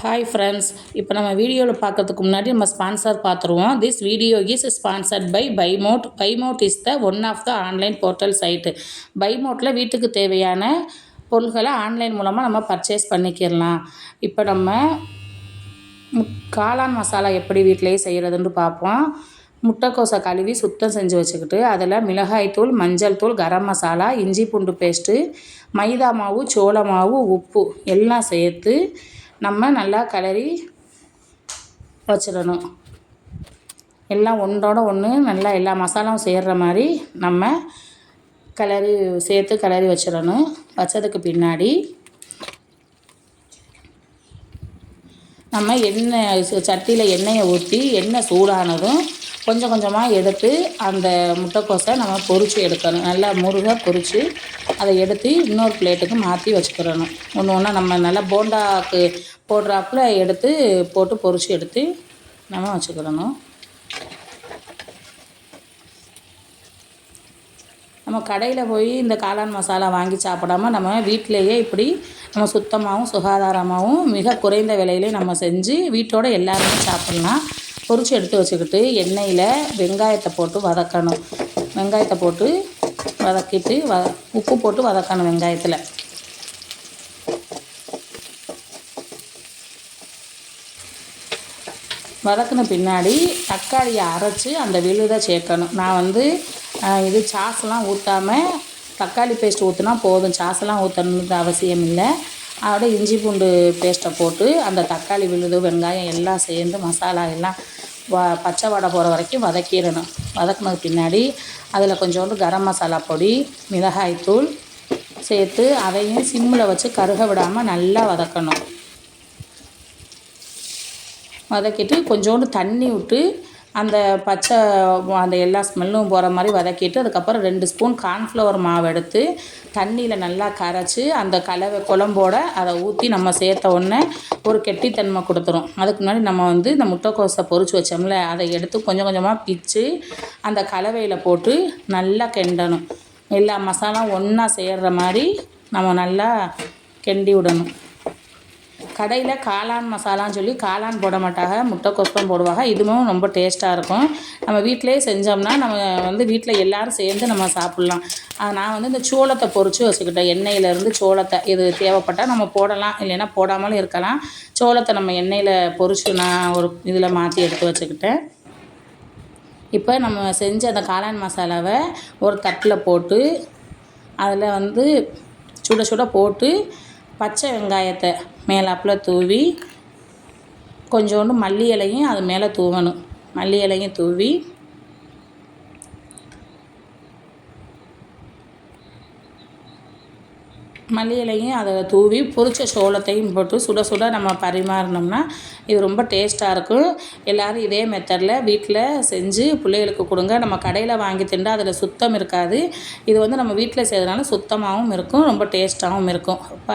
Hi friends இப்போ நம்ம வீடியோவில் பார்க்கறதுக்கு முன்னாடி நம்ம ஸ்பான்சர் பார்த்துருவோம். This video is sponsored by Bymot Bymot is the one of the online portal site பைமோட்டில் வீட்டுக்கு தேவையான பொருள்களை ஆன்லைன் மூலமாக நம்ம பர்ச்சேஸ் பண்ணிக்கிடலாம். இப்போ நம்ம காளான் மசாலா எப்படி வீட்டிலேயே செய்கிறதுன்னு பார்ப்போம். முட்டைக்கோசை கழுவி சுத்தம் செஞ்சு வச்சுக்கிட்டு அதில் மிளகாய்த்தூள் மஞ்சள் தூள் கரம் மசாலா இஞ்சி பூண்டு பேஸ்ட்டு மைதா மாவு சோள மாவு உப்பு எல்லாம் சேர்த்து நம்ம நல்லா கிளறி வச்சிடணும். எல்லாம் ஒன்றோட ஒன்று நல்லா எல்லா மசாலாவும் சேர்கிற மாதிரி நம்ம கிளறி சேர்த்து கிளறி வச்சிடணும். வச்சதுக்கு பின்னாடி நம்ம எண்ணெய் சட்டியில் எண்ணெயை ஊற்றி எண்ணெய் சூடானதும் கொஞ்சம் கொஞ்சமாக எடுத்து அந்த முட்டைக்கோஸை நம்ம பொரித்து எடுக்கணும். நல்லா முருக பொரித்து அதை எடுத்து இன்னொரு பிளேட்டுக்கு மாற்றி வச்சுக்கிறணும். ஒன்று ஒன்றா நம்ம நல்லா போண்டாக்கு போடுறாப்புல எடுத்து போட்டு பொரித்து எடுத்து நம்ம வச்சுக்கிறணும். நம்ம கடையில் போய் இந்த காளான் மசாலா வாங்கி சாப்பிடாம நம்ம வீட்டிலையே இப்படி நம்ம சுத்தமாகவும் சுகாதாரமாகவும் மிக குறைந்த விலையிலே நம்ம செஞ்சு வீட்டோட எல்லாருமே சாப்பிட்லாம். பொரித்து எடுத்து வச்சுக்கிட்டு எண்ணெயில் வெங்காயத்தை போட்டு வதக்கணும். வெங்காயத்தை போட்டு வதக்கிட்டு வ உப்பு போட்டு வதக்கணும் வெங்காயத்தில். வதக்கின பின்னாடி தக்காளியை அரைச்சி அந்த விழுதை சேர்க்கணும். நான் வந்து இது சாஸ்லாம் ஊற்றாமல் தக்காளி பேஸ்ட் ஊற்றினா போதும். சாஸ்லாம் ஊற்றணுன்ற அவசியம் இல்லை. அதோட இஞ்சி பூண்டு பேஸ்ட்டை போட்டு அந்த தக்காளி விழுது வெங்காயம் எல்லாம் சேர்ந்து மசாலா எல்லாம் வ பச்சை வடை போகிற வரைக்கும் வதக்கிடணும். வதக்குனது பின்னாடி அதில் கொஞ்சோண்டு கரம் மசாலா பொடி மிளகாய்த்தூள் சேர்த்து அதையும் சிம்மில் வச்சு கருக விடாமல் நல்லா வதக்கணும். வதக்கிட்டு கொஞ்சோண்டு தண்ணி விட்டு அந்த பச்சை அந்த எல்லா ஸ்மெல்லும் போகிற மாதிரி வதக்கிட்டு அதுக்கப்புறம் ரெண்டு ஸ்பூன் கார்ன்ஃப்ளவர் மாவு எடுத்து தண்ணியில் நல்லா கரைச்சி அந்த கலவை குழம்போட அதை ஊற்றி நம்ம சேர்த்த உடனே ஒரு கெட்டித்தன்மை கொடுத்துரும். அதுக்கு முன்னாடி நம்ம வந்து இந்த முட்டைக்கோஸை பொறிச்சு வச்சோம்ல அதை எடுத்து கொஞ்சம் கொஞ்சமாக பிச்சு அந்த கலவையில் போட்டு நல்லா கிண்டணும். எல்லா மசாலாவும் ஒன்றா சேர்கிற மாதிரி நம்ம நல்லா கிண்டி விடணும். கடையில் காளான் மசாலான்னு சொல்லி காளான் போட மாட்டாங்க. முட்டைக்கோஸ் தான் போடுவாங்க. இதுவும் ரொம்ப டேஸ்ட்டாக இருக்கும். நம்ம வீட்டிலே செஞ்சோம்னா நம்ம வந்து வீட்டில் எல்லோரும் சேர்ந்து நம்ம சாப்பிட்லாம். நான் வந்து இந்த சோளத்தை பொறிச்சு வச்சுக்கிட்டேன். எண்ணெயிலேருந்து சோளத்தை. இது தேவைப்பட்டால் நம்ம போடலாம். இல்லைன்னா போடாமலும் இருக்கலாம். சோளத்தை நம்ம எண்ணெயில் பொறிச்சு நான் ஒரு இதில் மாற்றி எடுத்து வச்சுக்கிட்டேன். இப்போ நம்ம செஞ்ச அந்த காளான் மசாலாவை ஒரு தட்டில் போட்டு அதில் வந்து சுட சுட போட்டு பச்சை வெங்காயத்தை மேலாப்பில் தூவி கொஞ்சோண்டு மல்லி இலையும் அது மேலே தூவணும். மல்லி இலையும் தூவி மல்லி இலையும் அதை தூவி பொரிச்ச சோளத்தையும் போட்டு சுட சுட நம்ம பரிமாறினோம்னா இது ரொம்ப டேஸ்ட்டாக இருக்கும். எல்லோரும் இதே மெத்தடில் வீட்டில் செஞ்சு பிள்ளைகளுக்கு கொடுங்க. நம்ம கடையில் வாங்கி திண்டா அதில் சுத்தம் இருக்காது. இது வந்து நம்ம வீட்டில் செய்கிறதுனால சுத்தமாகவும் இருக்கும் ரொம்ப டேஸ்ட்டாகவும் இருக்கும். பாய்